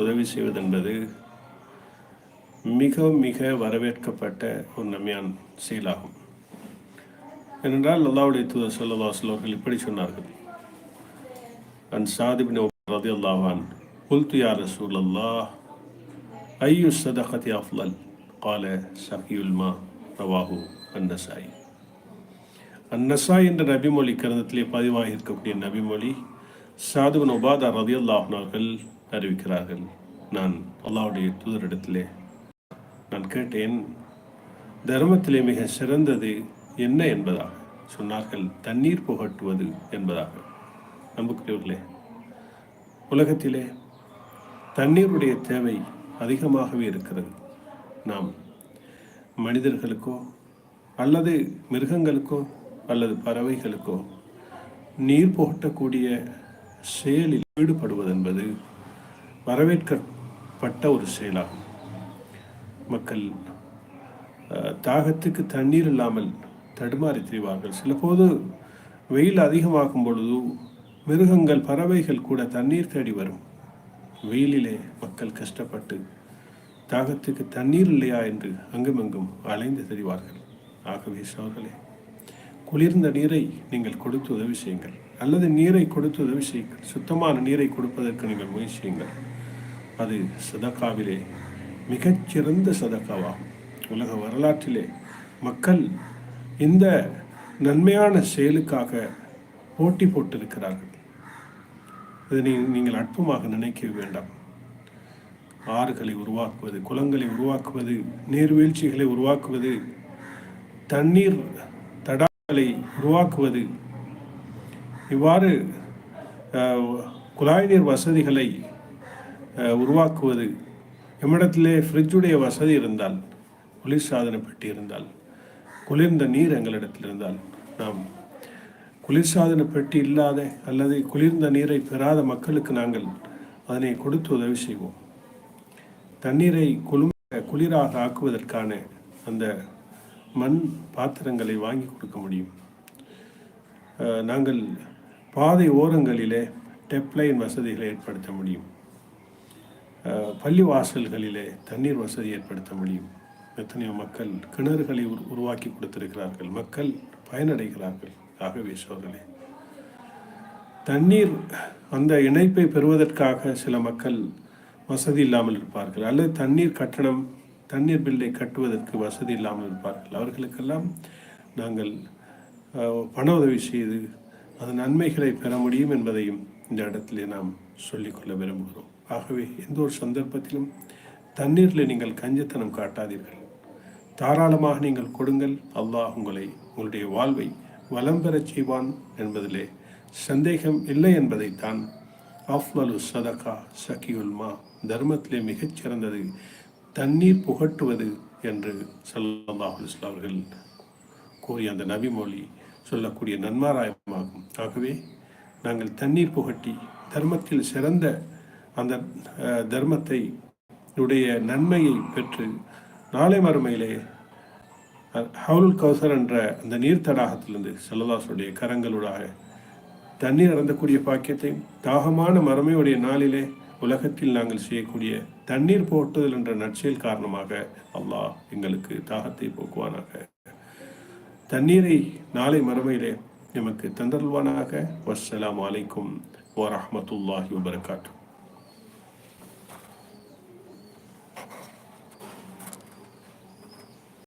உதவி செய்வதென்பது மிக மிக வரவேற்கப்பட்ட ஒரு நன்மையான செயலாகும். ஏனென்றால் அல்லாவுடைய தூதர் சல்லா அவர்கள் இப்படி சொன்னார்கள். அன் சாதிபின் ரதி அல்லாவான் குல்து யா ரசூல் அல்லாஹ் ஐயு சதகதி அஃப்லல்? கால சஹியுல்மா ரவாஹு அன்னசாய் அன்னசாய் என்ற நபிமொழி கிரந்தத்திலே பதிவாகி இருக்கக்கூடிய நபிமொழி சாதுவன் உபாதா ரதி அவர்கள் அறிவிக்கிறார்கள். நான் அல்லாவுடைய தூதரிடத்திலே நான் கேட்டேன் தர்மத்திலே மிக சிறந்தது என்ன என்பதாக? சொன்னார்கள் தண்ணீர் புகட்டுவது என்பதாக. நம்புகிறீர்களே உலகத்திலே தண்ணீருடைய தேவை அதிகமாகவே இருக்கிறது. நாம் மனிதர்களுக்கோ அல்லது மிருகங்களுக்கோ அல்லது பறவைகளுக்கோ நீர் புகட்டக்கூடிய செயலில் ஈடுபடுவது என்பது வரவேற்கப்பட்ட ஒரு செயலாகும். மக்கள் தாகத்துக்கு தண்ணீர் இல்லாமல் தடுமாறி திரிவார்கள். சில போது வெயில் அதிகமாகும் பொழுது மிருகங்கள் பறவைகள் கூட தண்ணீர் தேடி வரும். வெயிலிலே மக்கள் கஷ்டப்பட்டு தாகத்துக்கு தண்ணீர் இல்லையா என்று அங்குமெங்கும் அலைந்து தெரிவார்கள். ஆகவே சோர்களே குளிர்ந்த நீரை நீங்கள் கொடுத்து உதவி செய்யுங்கள். அல்லது நீரை கொடுத்து உதவி செய்யுங்கள். சுத்தமான நீரை கொடுப்பதற்கு நீங்கள் முயற்சியுங்கள் அது சதக்காவிலே மிகச்சிறந்த சதக்காவாகும். உலக வரலாற்றிலே மக்கள் இந்த நன்மையான செயலுக்காக போட்டி போட்டிருக்கிறார்கள். இதனை நீங்கள் அற்பமாக நினைக்க வேண்டாம். ஆறுகளை உருவாக்குவது குளங்களை உருவாக்குவது நீர்வீழ்ச்சிகளை உருவாக்குவது தண்ணீர் தடாகளை உருவாக்குவது இவ்வாறு குழாய் நீர் வசதிகளை உருவாக்குவது. எம்மிடத்திலே ஃப்ரிட்ஜுடைய வசதி இருந்தால் குளிர்சாதன பெட்டி இருந்தால் குளிர்ந்த நீர் எங்களிடத்தில் இருந்தால் நாம் குளிர்சாதன பெட்டி இல்லாத அல்லது குளிர்ந்த நீரை பெறாத மக்களுக்கு நாங்கள் அதனை கொடுத்து உதவி செய்வோம். தண்ணீரை குளும குளிராக ஆக்குவதற்கான அந்த மண் பாத்திரங்களை வாங்கி கொடுக்க முடியும். நாங்கள் பாதை ஓரங்களிலே டெப்லைன் வசதிகளை ஏற்படுத்த முடியும். பள்ளி வாசல்களிலே தண்ணீர் வசதி ஏற்படுத்த முடியும். எத்தனையோ மக்கள் கிணறுகளை உருவாக்கி கொடுத்திருக்கிறார்கள். மக்கள் பயனடைகிறார்கள். ஆகவே சோதனை. தண்ணீர் அந்த இணைப்பை பெறுவதற்காக சில மக்கள் வசதி இல்லாமல் இருப்பார்கள். அல்லது தண்ணீர் கட்டணம் தண்ணீர் பில்லை கட்டுவதற்கு வசதி இல்லாமல் இருப்பார்கள். அவர்களுக்கெல்லாம் நாங்கள் பண உதவி செய்து அதன் நன்மைகளை பெற முடியும் என்பதையும் இந்த இடத்திலே நாம் சொல்லிக்கொள்ள விரும்புகிறோம். ஆகவே எந்த ஒரு சந்தர்ப்பத்திலும் தண்ணீரில் நீங்கள் கஞ்சத்தனம் காட்டாதீர்கள். தாராளமாக நீங்கள் கொடுங்கள் அல்லாஹ் உங்களை உங்களுடைய வாழ்வை வலம் பெறச் செய்வான் என்பதிலே சந்தேகம் இல்லை என்பதைத்தான் அஃப்லலு சதகா சகியுல்மா தர்மத்திலே மிகச்சிறந்தது தண்ணீர் புகட்டுவது என்று சல்லாஹுல் அவர்கள் கூறிய அந்த நபிமொழி சொல்லக்கூடிய நன்மாராயமாகும். ஆகவே நாங்கள் தண்ணீர் புகட்டி தர்மத்தில் சிறந்த அந்த தர்மத்தை உடைய நன்மையை பெற்று நாளை மறுமையிலே ஹவுல் கௌசர் என்ற அந்த நீர் தடாகத்திலிருந்து செல்லதாசுடைய கரங்களுடாக தண்ணீர் அறந்தக்கூடிய பாக்கியத்தையும் தாகமான மரமையுடைய நாளிலே உலகத்தில் நாங்கள் செய்யக்கூடிய தண்ணீர் போட்டுதல் என்ற நற்செயல் காரணமாக அல்லாஹ் எங்களுக்கு தாகத்தை போக்குவானாக. தண்ணீரை நாளை மறுமையிலே நமக்கு தந்தல்வானாக வஸ்ஸலாம் அலைக்கும் வரமத்துல்லாஹி வபரகாத்து